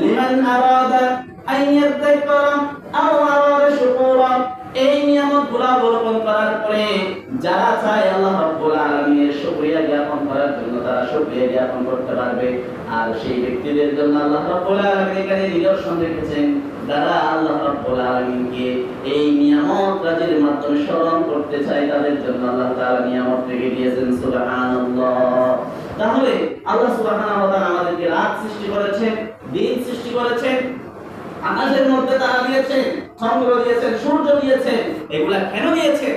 লিমান আরাদা আন ইয়াযাক্কারা আও আরাদা শুকুরা। এই নিয়ামতগুলো রাজির মাধ্যমে স্মরণ করতে চায়, তাদের জন্য আল্লাহ নিয়ামত রেখে দিয়েছেন, সুবহানাল্লাহ। তাহলে আল্লাহ সুবহানাহু ওয়া তাআলা আমাদেরকে রাত সৃষ্টি করেছেন, দিন সৃষ্টি করেছেন, আকাশের মধ্যে তারা দিয়েছেন, চন্দ্র দিয়েছেন, সূর্য দিয়েছেন, এগুলা কেন দিয়েছেন?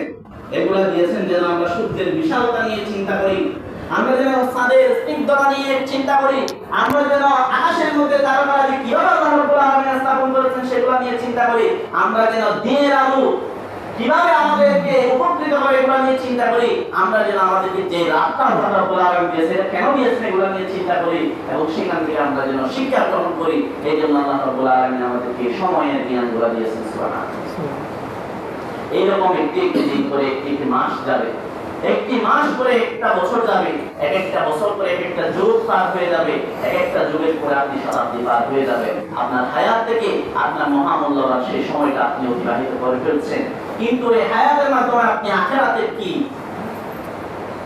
এগুলা দিয়েছেন যেন আমরা সূর্যের বিশালতা নিয়ে চিন্তা করি, আমরা যেন চাঁদের স্নিগ্ধতা নিয়ে চিন্তা করি, আমরা যেন আকাশের মধ্যে যে কীভাবে আল্লাহ রাব্বুল আলামিন স্থাপন করেছেন, সেগুলো নিয়ে চিন্তা করি, আমরা যেন দিনের আলো কীভাবে আমাদেরকে উপকৃত করে এগুলো নিয়ে চিন্তা করি? আমরা যেন আমাদেরকে যে রাস্তা রাব্বুল আলামিন দিয়েছে কেন দিয়েছেন এগুলো নিয়ে চিন্তা করি এবং সেখান থেকে আমরা যেন শিক্ষা গ্রহণ করি। এই জন্য আল্লাহ রাব্বুল আলামিন আমাদেরকে সময়ের জ্ঞানগুলো দিয়েছেন, সুবহানাল্লাহ। এইরকম একটি একটি দিন করে একটি একটি মাস যাবে। একটি মাস করে একটা বছর যাবে, এক একটা বছর করে এক একটা যুগ পার হয়ে যাবে, এক একটা যুগের পরে আপনি শতাব্দী পার হয়ে যাবে আপনার হায়াত থেকে আপনার মহামূল্যবান সেই সময়টা আপনি অতিবাহিত করে ফেলছেন। কিন্তু এই হায়াতের মাধ্যমে আপনি আখেরাতের কি?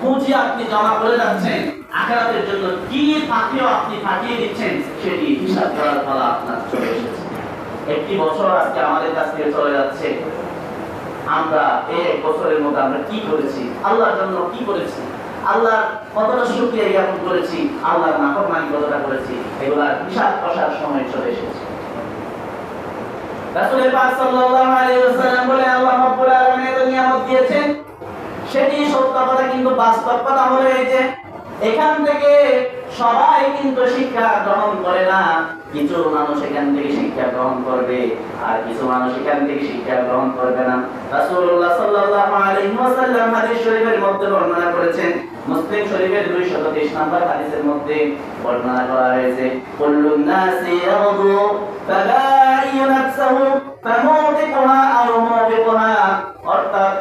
পুঁজি আপনি জমা করে যাচ্ছেন। আখেরাতের জন্য কি ফাঁকিও আপনি ফাঁকিয়ে দিচ্ছেন, সেটি হিসাব করার আপনার চলে এসেছে। একটি বছর আজকে আমাদের কাছ থেকে চলে যাচ্ছে। আমরা এই এক বছরের মধ্যে আমরা কি করেছি? আল্লাহর জন্য কি করেছি? আল্লাহ কতটা জ্ঞাপন করেছি? আল্লাহর নাফরমানি কতটা করেছি? এগুলা হিসাব কষার সময় চলে এসেছে। রাসূলের পাক সাল্লাল্লাহু আলাইহি ওয়াসাল্লাম বলে, আল্লাহ রাব্বুল আলামিন এত নিয়ামত দিয়েছেন। সেটি সত্য কথা কিন্তু বাস্তব কথা হলো এই এখান থেকে সবাই কিন্তু শিক্ষা গ্রহণ করে না। কিছু মানুষ এখান থেকে শিক্ষা গ্রহণ করবে, আর কিছু মানুষ এখান থেকে শিক্ষা গ্রহণ করবে না। রাসূলুল্লাহ সাল্লাল্লাহু আলাইহি ওয়াসাল্লাম হাদিস শরীফের মধ্যে বর্ণনা করেছেন মুসলিম শরীফের 223 নম্বর হাদিসের মধ্যে বর্ণনা করা হয়েছে অর্থাৎ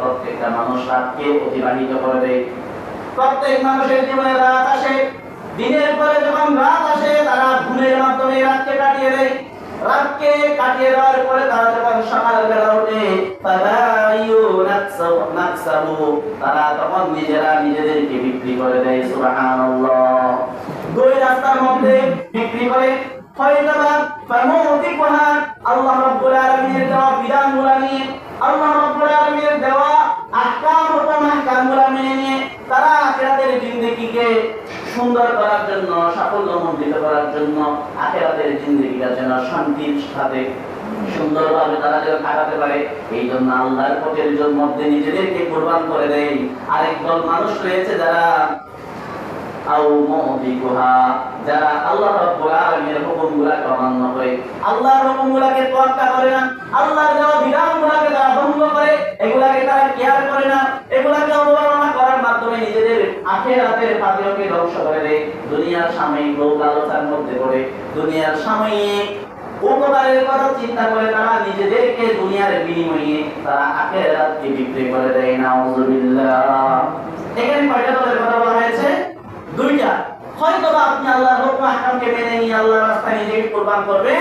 প্রত্যেকটা মানুষ রাতকে অতিবাহিত করবে। প্রত্যেক মানুষের রাত আসে, দিনের পরে যখন রাত আসে, তারা ঘুমের মাধ্যমে রাতকে কাটিয়ে দেয়। রাতকে কাটিয়ে দেওয়ার পরে তারা যখন সকালবেলা নাফসাহু তারা তখন নিজেরা নিজেদেরকে বিক্রি করে দেয়, সুবহানাল্লাহ। দুই রাস্তার মধ্যে বিক্রি করে দেওয়া দেওয়া মেনে তারা আখিরাতের জিন্দেগিকে সুন্দর করার জন্য, সাফল্য সাফল্যমণ্ডিত করার জন্য আখের জিন্দেগিটা যেন শান্তির সাথে সুন্দরভাবে তারা যেন কাটাতে পারে, এই জন্য আল্লাহর পথের মধ্যে নিজেদেরকে কোরবান করে দেয়। আরেক দল মানুষ রয়েছে যারা না না দুনিয়ার সাময়িক উপকারের কথা চিন্তা করে তারা নিজেদেরকে দুনিয়ার বিনিময়ে তারা আখিরাতকে বিক্রি করে দেয়। নাউজুবিল্লাহ। এখানে কয়টা দলের কথা বলা হয়েছে? দুইটা। হয়তো আপনি আল্লাহর হুকুম আহকামকে মেনে নিয়ে আল্লাহর রাস্তায় নিজেকে কোরবান করবে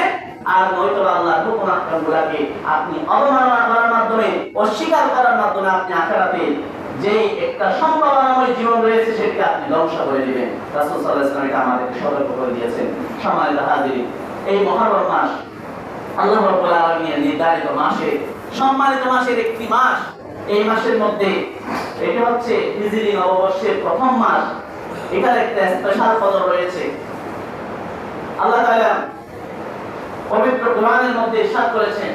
আর নয়তো আল্লাহর হুকুম আহকামগুলোকে আপনি অবমাননা করার মাধ্যমে, অস্বীকার করার মাধ্যমে আপনি আখেরাতে যে একটা সম্ভাবনাময় জীবন রয়েছে, সেটাকে আপনি ধ্বংস করে দিবেন। রাসূল সাল্লাল্লাহু আলাইহি সতর্ক করে দিয়েছেন। সম্মানিত হাজিরিন, এই মহরম মাস আল্লাহ রাব্বুল আলামিনের নির্ধারিত মাসে, সম্মানিত মাসের একটি মাস, এই মাসের মধ্যে, এটা হচ্ছে হিজরি নববর্ষের প্রথম মাস। এখানে একটা স্পেশাল কদর রয়েছে। আল্লাহ তাআলা পবিত্র কোরআনের মধ্যে ইরশাদ করেছেন,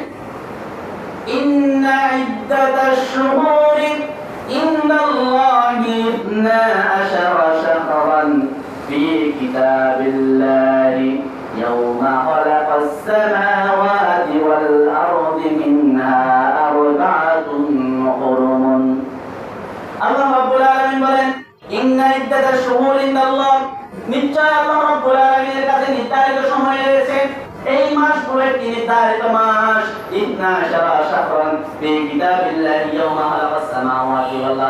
ইন্না ইদ্দাতাশ শুহুরি ইনদাল্লাহ নিশ্চয় আল্লাহ আলামিনের কাছে নির্ধারিত সময় রয়েছে। এই নির্ধারিত মাস। ইন্না শারা কিতাবিল্লাহি খালাকাস সামাওয়াতি ওয়াল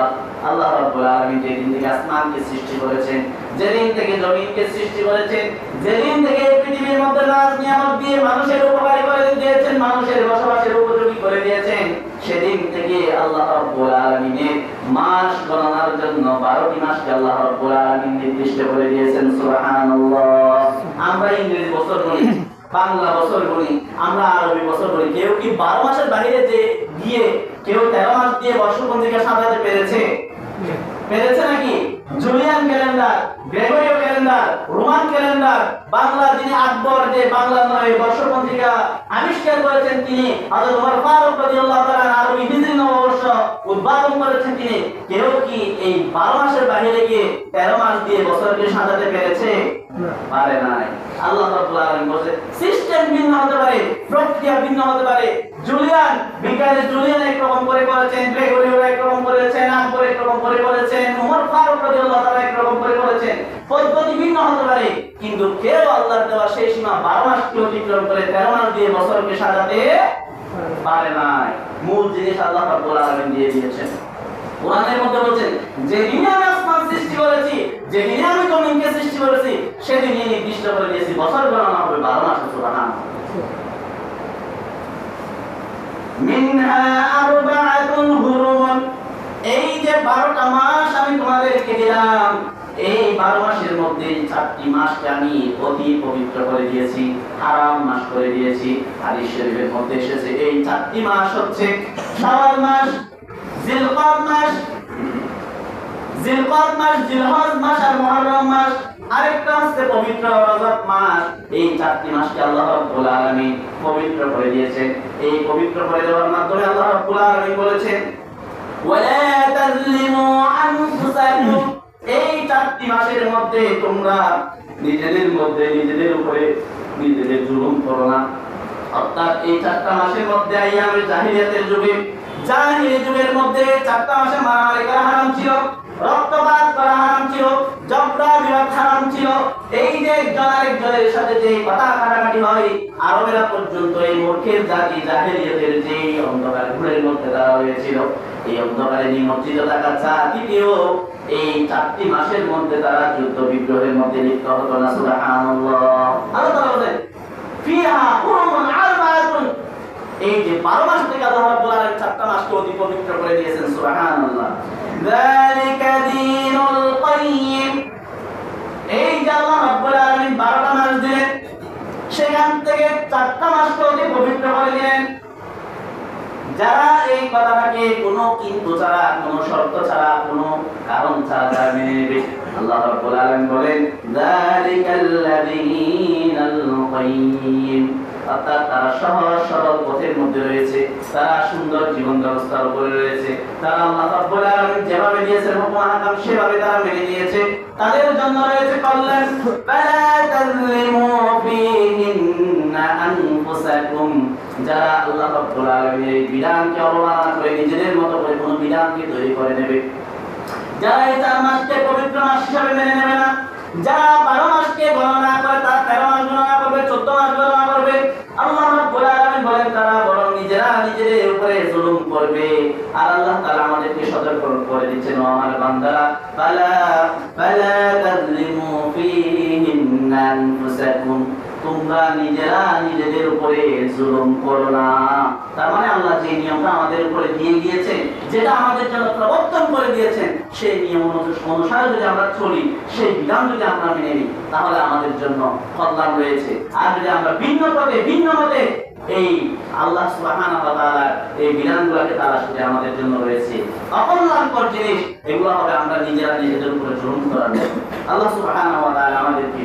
আল্লাহ রাব্বুল আলামিন যেদিন থেকে আসমানকে সৃষ্টি করেছেন, যেদিন থেকে জমিনকে সৃষ্টি করেছেন, যেদিন থেকে পৃথিবীর মধ্যে নিয়ামত দিয়ে মানুষের উপকারী করে দিয়েছেন, মানুষের বসবাসের উপযোগী করে দিয়েছেন, সেদিন থেকে আল্লাহ রাব্বুল মাস গণনার জন্য 12টি মাসকে আল্লাহ রব্বুল আলামিন নির্দিষ্ট করে দিয়েছেন, সুবহানাল্লাহ। আমরা ইংরেজি বছর বলি বাংলা বছর বলি আমরা আরবি বছর বলি কেউ কি 12 মাসের বাইরে যে দিয়ে কেউ 13 মাস দিয়ে বর্ষপঞ্জিকা সাজাতে পেরেছে? পেরেছে নাকি? জুলিয়ান ক্যালেন্ডার গ্রেগরীয় ক্যালেন্ডার রোমান ক্যালেন্ডার বাংলা যিনি আকবর যে বাংলা নয় বর্ষপঞ্জিকা আবিষ্কার করেছেন তিনি হযরত ওমর ফারুক রাদিয়াল্লাহু তাআলা আরবি হিজরি নববর্ষ উদ্ভাবন করেছেন তিনি। কেউ কি এই 12 মাসের বাইরে গিয়ে 13 মাস দিয়ে বছরকে সাজাতে পেরেছে? পারে নাই। আল্লাহ রাব্বুল আলামিন সিস্টেম ভিন্ন হতে পারে প্রক্রিয়া ভিন্ন হতে পারে। জুলিয়ান বিজ্ঞানী জুলিয়ান এক রকম করে করেছেন গ্রেগরিও এক রকম করেছেন আকবর এক রকম করে করেছেন ওমর ফারুক রাদিয়াল্লাহু তাআলা এক রকম করে করেছেন পদ্ধতি ভিন্ন হতে পারে, কিন্তু কেউ আল্লাহর দেওয়া সেই সীমা 12 মাসকে অতিক্রম করে 13 মাস দিয়ে বছরকে সাজাতে পারে নাই। মূল জিনিস আল্লাহ রাব্বুল আলামিন দিয়ে দিয়েছেন। কোরআনের মধ্যে বলছেন যে নির্দিষ্ট করে দিয়েছি। বছর গণনা হবে বারো মাসে এই যে বারোটা মাস আমি তোমাদেরকে দিলাম এই বারো মাসের মধ্যে চারটি মাসকে আমি অতি পবিত্র করে দিয়েছি, হারাম মাস করে দিয়েছি। হাদিস শরীফের মধ্যে এসেছে, এই চারটি মাস হচ্ছে শাওয়াল মাস জিলকদ মাস জিলকদ মাস, জিলহজ মাস আর মুহররম মাস। আরেকটা হচ্ছে পবিত্র রজব মাস। এই চারটি মাসকে আল্লাহ রাব্বুল আলামিন পবিত্র করে দিয়েছেন। এই পবিত্র করে দেওয়ার মাধ্যমে আল্লাহ রাব্বুল আলামিন বলেছেন, ওয়ালা তাজলিমু এই মাসের মধ্যে তোমরা নিজেদের মধ্যে, নিজেদের উপরে নিজেদের জুলুম করো না। অর্থাৎ এই চারটা মাসের মধ্যে আইয়ামে জাহিলিয়াতের যুগে জাহিলি যুগের মধ্যে চারটা মাসে মারা করা হারাম ছিল। রক্তপাত করা হারাম ছিল জবরা বিবাদ হারাম ছিল। এই যে একজন আরেকজনের সাথে যে কথা কাটাকাটি হয়, আরবেরা পর্যন্ত এই মূর্খের জাতি জাহিলিয়াতের যে অন্ধকার ঘুরের মধ্যে তারা হয়েছিল এই অন্ধকারে নিমজ্জিত থাকা জাতিকেও এই চারটি মাসের মধ্যে তারা যুদ্ধ বিগ্রহের মধ্যে লিপ্ত হতো না এই যে 12 মাস থেকে আল্লাহ রাব্বুল আলামিন চারটা মাসকে অতি পবিত্র করে দিয়েছেন, সুবহানাল্লাহ। যালিকা দীনুল কাইয়্যিম এই যে আল্লাহ রাব্বুল আলামিন 12টা মাস দিলেন, সেখান থেকে চারটা মাসকে অতি পবিত্র করে দিলেন। যারা এই কথাটাকে কোনো কিন্তু ছাড়া, কোনো শর্ত ছাড়া, কোনো কারণ ছাড়া নেবে। আল্লাহ বলেন অর্থাৎ তারা সহজ সরল পথের মধ্যে রয়েছে। তারা সুন্দর জীবন ব্যবস্থার উপরে রয়েছে। তারা আল্লাহ যেভাবে দিয়েছেন হুকুম সেভাবে তারা মেনে নিয়েছে। তাদের জন্য রয়েছে কল্যাণ। যারা আল্লাহ রাব্বুল আলামিনের এই বিধানকে অবমাননা করে নিজেদের মতো করে কোনো বিধানকে তৈরি করে নেবে। যারা এই চার মাসকে পবিত্র মাস হিসাবে মেনে নেবে না, যারা বারো মাসকে গণনা করে তারা তেরো মাস গণনা করবে, চোদ্দ মাস গণনা করবে আল্লাহ বলেন, তারা বরং নিজেরা নিজেদের উপরে জুলুম করবে। আর আল্লাহ তাআলা আমাদেরকে সতর্ক করে দিচ্ছেন আমার বান্দারা আনফুসাকুম। তোমরা নিজেরা নিজেদের উপরে জুলুম করো না। তার মানে আল্লাহ যে নিয়মটা আমাদের উপরে দিয়ে দিয়েছেন, যেটা আমাদের জন্য প্রবর্তন করে দিয়েছেন, সেই নিয়ম অনুসারে যদি আমরা চলি, সেই বিধান যদি আমরা মেনে নিই, তাহলে আমাদের জন্য কল্যাণ রয়েছে। আর যদি আমরা ভিন্ন পথে ভিন্ন মতে এই আল্লাহ সুবহানাহু এই বিধানগুলোকে তালাশ করে আমাদের জন্য রয়েছে, অকল্যাণকর জিনিস, এগুলো হবে আমরা নিজেরা নিজেদের উপরে জুলুম করার আল্লাহ সুবহানাহু আমাদেরকে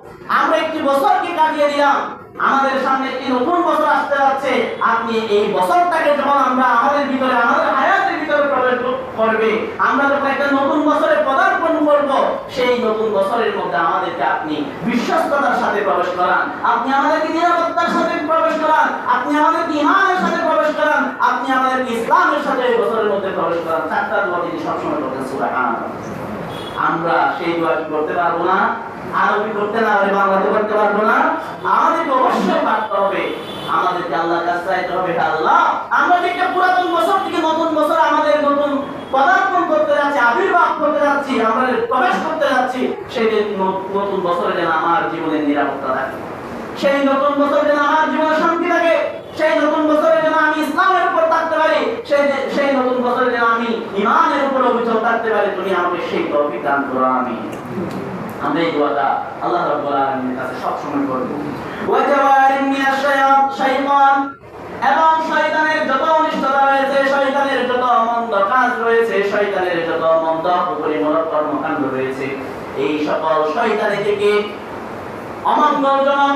আমরা একটি বছরকে কাটিয়ে দিলাম। আমাদের সামনে একটি নতুন বছর আসতে যাচ্ছে। আপনি এই বছরটাকে যখন আমরা আমাদের ভিতরে, আমাদের হায়াতের ভিতরে প্রবেশ করবে, আমরা যখন একটা নতুন বছরে পদার্পণ করব, সেই নতুন বছরের মধ্যে আমাদেরকে আপনি বিশ্বস্ততার সাথে প্রবেশ করান। আপনি আমাদেরকে নিরাপত্তার সাথে প্রবেশ করান। আপনি আমাদেরকে ইমানের সাথে প্রবেশ করান। আপনি আমাদেরকে ইসলামের সাথে এই বছরের মধ্যে প্রবেশ করান। চারটা দোয়া তিনি সবসময় করতেন সুবহানাল্লাহ। আমরা সেই দোয়া করতে পারব না? আরবি করতে না পারি, বাংলাতে করতে পারব না। আমাদেরকে অবশ্যই পারতে হবে আমাদেরকে আল্লাহর কাছে চাইতে হবে আল্লাহ। আমরা একটা পুরাতন বছর থেকে নতুন বছর আমাদের নতুন পদার্পণ করতে যাচ্ছি, আবির্ভাব করতে যাচ্ছি, আমরা প্রবেশ করতে যাচ্ছি, সেই নতুন বছরে যেন আমার জীবনের নিরাপত্তা থাকে। সেই নতুন বছর যেন আমার জীবনে শান্তি থাকে। সেই নতুন বছরে যেন আমি ইসলামের উপর থাকতে পারি। সেই সেই নতুন বছরে যেন আমি ইমানের উপর অভিযোগ থাকতে পারি। তুমি আমাকে সেই তৌফিক দান করো আমি আমরা এই দোয়াটা আল্লাহ রাব্বুল আলামিনের কাছে সব সময় করব ওয়া জাওয়ারিন মিনাশ শাইতান। এবং শয়তানের যত অনিষ্টতা রয়েছে, শয়তানের যত মন্দ কাজ রয়েছে, শয়তানের যত মন্দ উপরিমূলক কর্মকাণ্ড রয়েছে, এই সকল শয়তানি থেকে অমঙ্গলজনক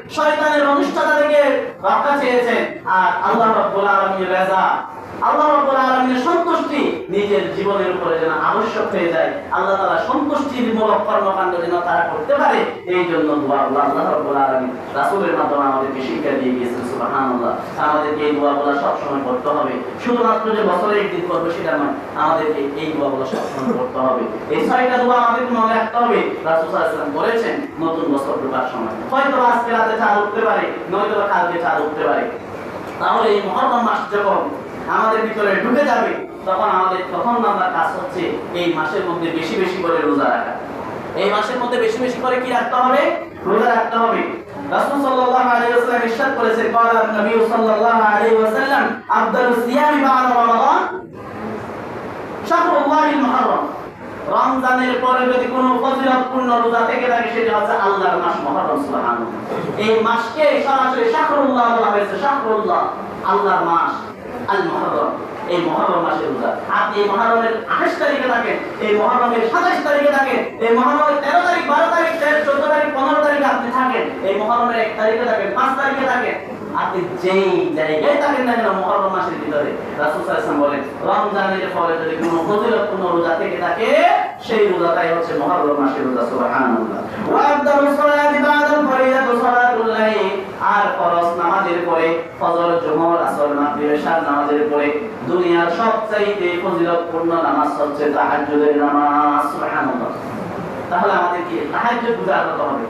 শয়তানের অনিষ্টতা থেকে রক্ষা চেয়েছেন আর আল্লাহ রাব্বুল আলামিনের রাজা, আল্লাহ রাব্বুল আলামিনের সন্তুষ্টি নিজের জীবনের উপরে যেন আবশ্যক হয়ে যায়। আল্লাহ তাআলা সন্তুষ্টির মূলক কর্মকাণ্ড যেন তারা করতে পারে, এই জন্য দোয়া আল্লাহ আল্লাহ রাব্বুল আলামিন রাসূলের মাধ্যমে আমাদেরকে শিক্ষা দিয়ে গিয়েছেন, সুবহানাল্লাহ। আমাদেরকে এই দোয়াগুলো সব সময় করতে হবে। শুধুমাত্র যে বছরে একদিন করব সেটা নয়, আমাদেরকে এই দোয়াগুলো সব সময় করতে হবে। এই ছয়টা দোয়া আমাদেরকে মনে রাখতে হবে। রাসূল ওয়াসাল্লাম বলেছেন, নতুন বছর ঢোকার সময়। হয়তো আজকে রাতে চাঁদ উঠতে পারে নয়তো বা কালকে চাঁদ উঠতে পারে। তাহলে এই মহরম মাস যখন আমাদের ভিতরে ঢুকে যাবে, তখন আমাদের তখন আমার কাজ হচ্ছে এই মাসের মধ্যে বেশি বেশি করে রোজা রাখা। এই মাসের মধ্যে বেশি বেশি করে কি রাখতে হবে? রোজা রাখতে হবে। রাসূল সাল্লাল্লাহু রমজানের পরে যদি কোনো ফজিলতপূর্ণ রোজা থেকে থাকে, সেটা হচ্ছে আল্লাহর মাস মুহররম এই মাসকে সরাসরি শাহরুল্লাহ বলা হয়েছে, শাহরুল্লাহ, আল্লাহর মাস আল মুহররম এই মহরম রোজা। আপনি এই মহরমের আঠাশ তারিখে থাকেন এই মহরমের সাতাশ তারিখে থাকেন এই মহরমের তেরো তারিখ, বারো তারিখ, তেরো, চোদ্দ তারিখ, পনেরো তারিখে আপনি থাকেন, এই মহরমের এক তারিখে থাকেন পাঁচ তারিখে থাকেন আপনি যেই জায়গায় থাকেন না কেন, মহরম মাসের ভিতরে, রাসূল সাল্লাল্লাহু বলেন, রমজানের পরে যদি কোনো ফজিলতপূর্ণ রোজা থেকে থাকে, সেই রোজাটাই হচ্ছে মহরম মাসের রোজা, সুবহানাল্লাহ। ওয়া আফদালু সালাতি বা'দাল ফরিদাতু সালাতুল লাইল। আর ফরজ নামাজের পরে, ফজর জোহর আসর, মাগরিব, এশার নামাজের পরে, দুনিয়ার সবচাইতে ফজিলতপূর্ণ নামাজ হচ্ছে তাহাজ্জুদের নামাজ, সুবহানাল্লাহ। তাহলে আমাদের কি তাহাজ্জুদ গুজার হবে?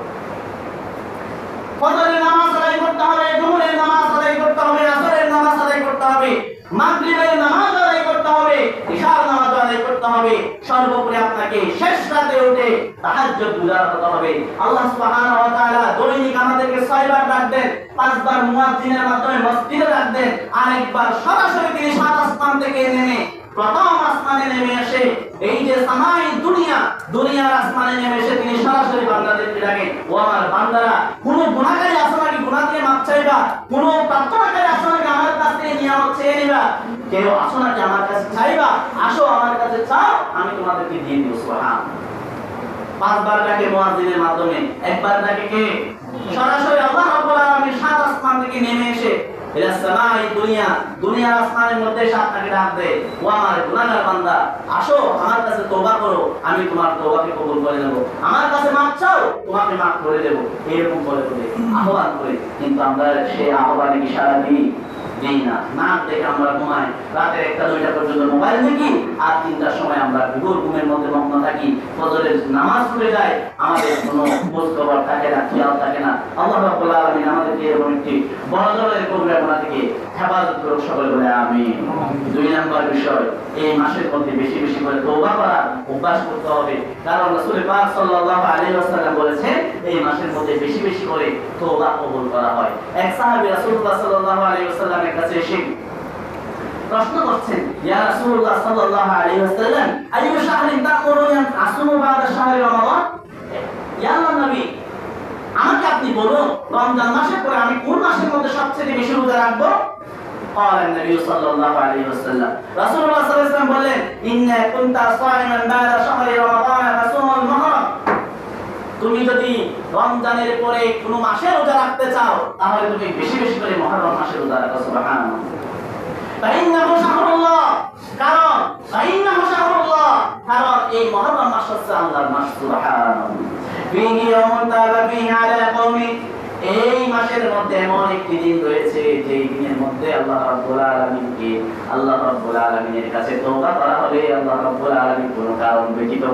ফজরের নামাজ আদায় করতে হবে, জোহরের নামাজ আদায় করতে হবে, আসরের নামাজ আদায় করতে হবে, মাগরিবের নামাজ আদায় করতে হবে ইশার নামাজ আদায় করতে হবে। সর্বোপরি আপনাকে শেষ রাতে উঠে তাহাজ্জুদ গুজার করতে হবে। আল্লাহ সুবহানাহু ওয়া তাআলা দৈনিক আমাদেরকে ছয়বার ডাক দেন, পাঁচবার মুয়াজ্জিনের মাধ্যমে মসজিদে ডাক আরেকবার সরাসরি তিনি সাত আসমান থেকে নেমে প্রথম আসমানে নেমে এসে এই যে সামাই দুনিয়া, দুনিয়ার আসমানে নেমে এসে তিনি সরাসরি বান্দাদেরকে ও আমার বান্দারা, কোন আছে নাকি গুনাহ দিয়ে মাপ চাইবা, কোন প্রার্থনাকারী নাকি আমার কাছ থেকে চেয়ে নিবা, কেউ আমার কাছে চাইবা, আসো আমার কাছে চাও, আমি তোমাদেরকে দিয়ে দিব পাঁচবার ডাকে মাধ্যমে, একবার ডাকে কে? সরাসরি আল্লাহ রাব্বুল আলামিন সাত আসমান থেকে নেমে আসো, আমার কাছে তওবা করো, আমি তোমার তওবাকে কবুল করে নেব। আমার কাছে মাফ চাও, তোমাকে মাফ করে দেব। এরকম বলে, আহ্বান করে। কিন্তু আমরা সেই আহ্বানে ইশারা দিই দিই না। না, দেখে আমরা ঘুমাই। রাতের একটা, দুইটা পর্যন্ত মোবাইল দেখি, আর তিনটার সময় আমরা ঘুঘুর ঘুমের মধ্যে মগ্ন থাকি। ফজরের নামাজ পড়ে যায়, আমাদের কোনো খোঁজ খবর থাকে না, খেয়াল থাকে না। আল্লাহ রাব্বুল আলামিন আমাদেরকে এরকম একটি বড় ধরনের প্রোগ্রাম থেকে হেফাজত করুক সকলে বলে আমি দুই নম্বর বিষয়, এই মাসের মধ্যে বেশি বেশি করে তওবা করা অভ্যাস করতে হবে। কারণ রাসূল পাক সাল্লাল্লাহু আলাইহি ওয়াসাল্লাম বলেছেন, এই মাসের মধ্যে বেশি বেশি করে তওবা কবুল করা হয়। এক সাহাবী রাসূলুল্লাহ সাল্লাল্লাহু আলাইহি ওয়াসাল্লামের কাছে এসে প্রশ্ন করছেন ইয়া রাসূলুল্লাহ সাল্লাল্লাহু আলাইহি ওয়াসাল্লাম আইয়ু শাহরিন তা'মুরুনি আন আসুমু বা'দা শাহরি রমাদান ইয়া আল্লাহর নবী আমাকে আপনি বলুন রমজান মাসের পরে আমি কোন মাসের মধ্যে সবচেয়ে বেশি রোজা রাখবো قال النبي صلى الله عليه وسلم রাসূলুল্লাহ সাল্লাল্লাহু আলাইহি ওয়াসাল্লাম বললেন ইন্না কুনতা সাইমান বা'দা শাহরি রমাদান ফাসুমুল মুহররম তুমি যদি রমজানের পরে কোনো মাসে রোজা রাখতে চাও, তাহলে তুমি বেশি বেশি করে মহররম মাসে রোজা রাখো কারণ কারণ এই মহররম মাস হচ্ছে আল্লাহর মাস আলা কওমি। এই মাসের মধ্যে এমন একটি দিন রয়েছে, যেই দিনের মধ্যে আল্লাহ রাব্বুল আলামিনকে আল্লাহ রাব্বুল আলামিনের কাছে তওবা করা হবে। আল্লাহ রাব্বুল আলামিন কোনো কারণ ব্যতীত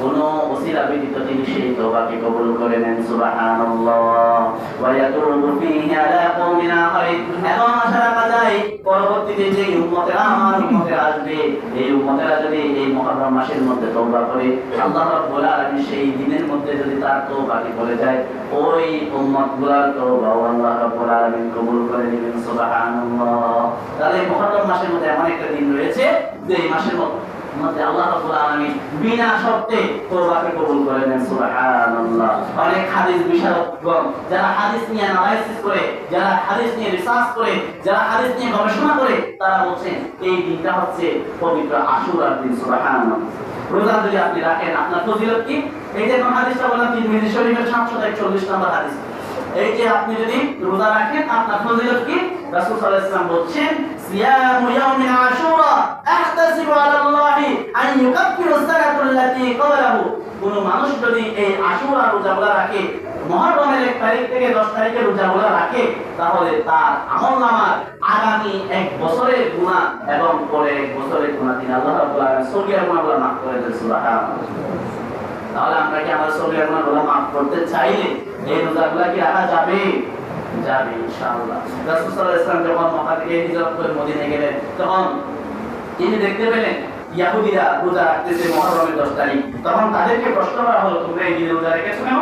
কোনো ওসিলা ব্যতীত তিনি সেই তওবাকে কবুল করে নেন সুবহানাল্লাহ। ওয়া ইয়াতুবু ফীহি আলা কওমিন আখারিন এবং আশা রাখা পরবর্তীতে যে উম্মতেরা আমার উম্মতেরা আসবে, এই উম্মতেরা যদি এই মুহররম মাসের মধ্যে তওবা করে, আল্লাহ রাব্বুল আলামিন সেই দিনের মধ্যে যদি তার তওবাকে করে যায়, ওই উম্মতগুলোর তওবাও আল্লাহ রাব্বুল আলামিন কবুল করে নেবেন। সুবহানাল্লাহ। তাহলে মুহররম মাসের মধ্যে এমন একটা দিন রয়েছে যে এই মাসের মধ্যে যারা নিয়ে গবেষণা করে, তারা বলছেন, এই দিনটা হচ্ছে যদি আপনি রাখেন, আপনার ফজিলত কি? এই যে হাদিসটা বললাম, তিরমিজি শরীফের 741 নম্বর হাদিস। এই যে আপনি যদি রোজা রাখেন, আপনার ফজিলত কি? রাসূল সাল্লাল্লাহু আলাইহি ওয়াসাল্লাম বলছেন আশুরা, আহতাসিবু আলাল্লাহি আন ইউকাফিরু সানাতাল লাতী ক্বাবলাহু কোন মানুষ যদি এই আশুরা রোজাগুলো রাখে মহররমের এক তারিখ থেকে দশ তারিখের রোজাগুলো রাখে, তাহলে তার আমল নামার আগামী এক বছরের গুনাহ এবং পরে এক বছরের গুনাহ তিনি আল্লাহ রাব্বুল আলামিন সগীরা গুনাহগুলো মাফ করে দেন, সুবহানাল্লাহ। তাহলে আমরা কি আমাদের সগীরা গুনাহগুলো মাফ করতে চাইলে এই রোজাগুলো কি যাবে? যাবে, ইনশাআল্লাহ। যখন থেকে করে গেলেন, তখন তিনি দেখতে পেলেন ইয়াহুদিরা রোজা রাখতেছে মহররমের দশ তারিখ। তখন তাদেরকে প্রশ্ন করা হলো, তোমরা এই দিনে রোজা রেখেছো কেন?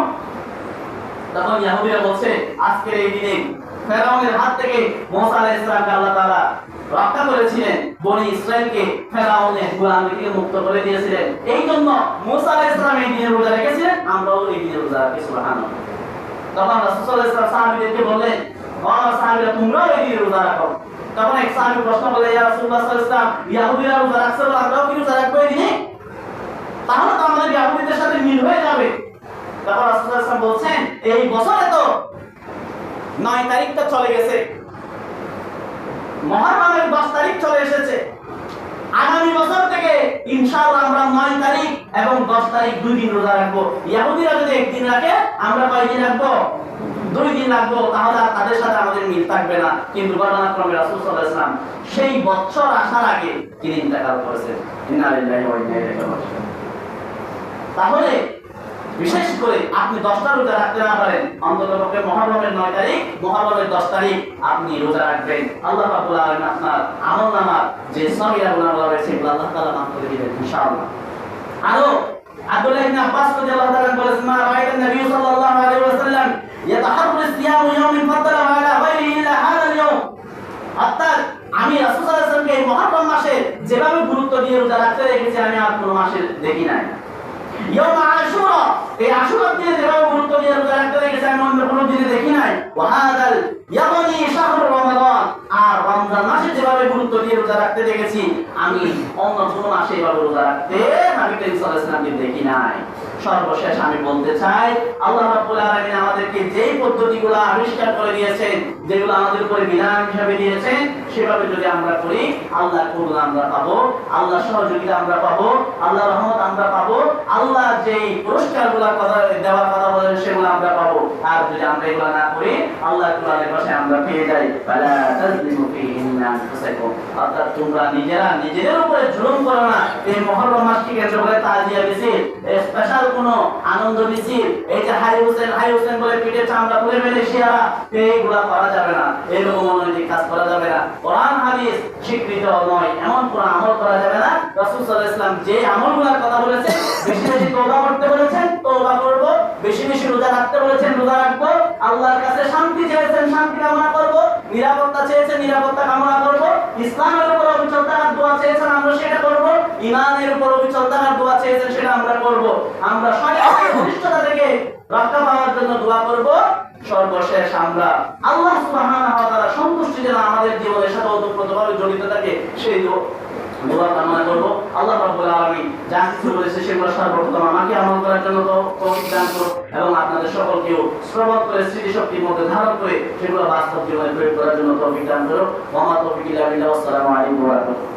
তখন ইয়াহুদিরা বলছে, আজকের এই দিনে ফেরাউনের হাত থেকে মুসা আলাইহিস সালামকে আল্লাহ রক্ষা করেছিলেন। বনি ইসরায়েলকে ফেরাউনের গোলামি থেকে মুক্ত করে দিয়েছিলেন। এই জন্য মুসা আলাইহিস এই দিনে রোজা রেখেছিলেন, আমরাও এই দিনে রোজা রাখি তখন রাসূল সাল্লাল্লাহু আলাইহি ওয়াসাল্লাম সাহাবীদেরকে বললেন, ও তখন এক সাহাবী প্রশ্ন করলেন, ইয়া রাসূলুল্লাহ সাল্লাল্লাহু দিনে? তাহলে তো আমাদের ইয়াহুদিদের সাথে মিল হয়ে যাবে। তখন রাসূলুল্লাহ বলছেন, এই বছরে তো নয় তারিখটা চলে গেছে। দশ তারিখ চলে এসেছে আগামী বছর থেকে ইনশাআল্লাহ আমরা নয় তারিখ এবং দশ তারিখ দুই দিন রোজা রাখব। ইয়াহুদিরা যদি একদিন রাখে, আমরা কয়দিন রাখব? দুই দিন রাখব। তাহলে আর তাদের সাথে আমাদের মিল থাকবে না। কিন্তু ঘটনাক্রমে রাসূল আলাইহি সেই বছর আসার আগে তিনি ইন্তেকাল করেছেন। তাহলে বিশেষ করে আপনি দশটা রোজা রাখতে না পারেন। অন্তত পক্ষে মহরমের নয় তারিখ, মহরমের দশ তারিখ আপনি রোজা রাখবেন। আল্লাহ রাব্বুল আলামিন আপনার আমল নামার যে সগীরা গুনাহগুলো রয়েছে আল্লাহ তাআলা মাফ দিবেন, ইনশাআল্লাহ। আরও আব্দুল্লাহ ইবনে আব্বাস রাদিয়াল্লাহু তাআলা বলেছেন মা রাআইতা নবী সাল্লাল্লাহু আলাইহি ওয়াসাল্লাম ইয়াতাহাররু সিয়ামু ইয়াউমিন ফাদ্দালা আলা গায়রিহি ইল্লা হাদা আল-ইয়াউম অর্থাৎ আমি রাসূল সাল্লাল্লাহু আলাইহি ওয়াসাল্লামকে এই মহরম মাসে যেভাবে গুরুত্ব দিয়ে রোজা রাখতে রেখেছি, আমি আর কোনো মাসে দেখি নাই। ইয়ম আশুরা, এই আশুরা দিনে যেভাবে গুরুত্ব দিয়ে রোজা রাখতে রেখেছে, আমি অন্য কোনো দিনে দেখি নাই। ওয়াহাদাল ইয়ামানি শাহরু রমাদান। আর রমজান মাসে যেভাবে গুরুত্ব দিয়ে রোজা রাখতে দেখেছি, আমি অন্য কোনো মাসে এভাবে রোজা রাখতে আমি দেখি নাই। সর্বশেষ আমি বলতে চাই, আল্লাহ রাব্বুল আলামিন আমাদেরকে যেই পদ্ধতিগুলো আবিষ্কার করে দিয়েছেন, যেগুলো আমাদের উপরে বিধান হিসাবে দিয়েছেন সেভাবে যদি আমরা করি আল্লাহ করুণা আমরা পাবো আল্লাহ সহযোগিতা আমরা পাবো আল্লাহ রহমত আমরা পাবো, আল্লাহ যেই পুরস্কারগুলো কথা, দেওয়ার কথা বলেন, সেগুলো আমরা পাবো। আর যদি আমরা এগুলো না করি আল্লাহ কোরআনের ভাষায় আমরা পেয়ে যাই। অর্থাৎ তোমরা নিজেরা নিজেদের উপরে করো না। এই মহরম স্পেশাল কোনো আনন্দ মিছিল, এই যে হাই হোসেন হাই হোসেন বলে পিঠে চামড়া তুলে ফেলে, শিয়ারা, এইগুলা করা যাবে না। এরকম অনৈতিক কাজ করা যাবে না। কোরআন, হাদিস স্বীকৃত নয়। এমন কোন আমল করা যাবে না। রাসূল সাল্লাল্লাহু যে আমলগুলোর কথা বলেছেন, বেশি বেশি তওবা করতে বলেছেন, তওবা করব, বেশি বেশি রোজা রাখতে বলেছেন, রোজা রাখব, আল্লাহর কাছে শান্তি চেয়েছেন, শান্তি কামনা করব, নিরাপত্তা চেয়েছেন, নিরাপত্তা কামনা করব, ইসলামের উপর অবিচল থাকার দোয়া চেয়েছেন আমরা সেটা করব ইমানের উপর অবিচল থাকার দোয়া চেয়েছেন সেটা আমরা করব। আমরা শয়তানের ঘনিষ্ঠতা থেকে রক্ষা পাওয়ার জন্য দোয়া করব। সর্বশেষ আমরা আল্লাহ সুবহানাহু ওয়া তাআলা সন্তুষ্টি যেন আমাদের জীবনের সাথে ওতপ্রোতভাবে জড়িত থাকে, সেই দোয়া কামনা করব। আল্লাহ রাব্বুল যা কিছু বলেছে সেগুলো সর্বপ্রথম আমাকে আমল করার জন্য তৌফিক দান করো এবং আপনাদের সকলকেও শ্রবণ করে মধ্যে ধারণ করে সেগুলো বাস্তব জীবনে প্রয়োগ করার জন্য তৌফিক দান করো ওমা তৌফিক ইল্লা বিল্লাহ। আসসালামু আলাইকুম ওয়া রাহমাতুল্লাহ।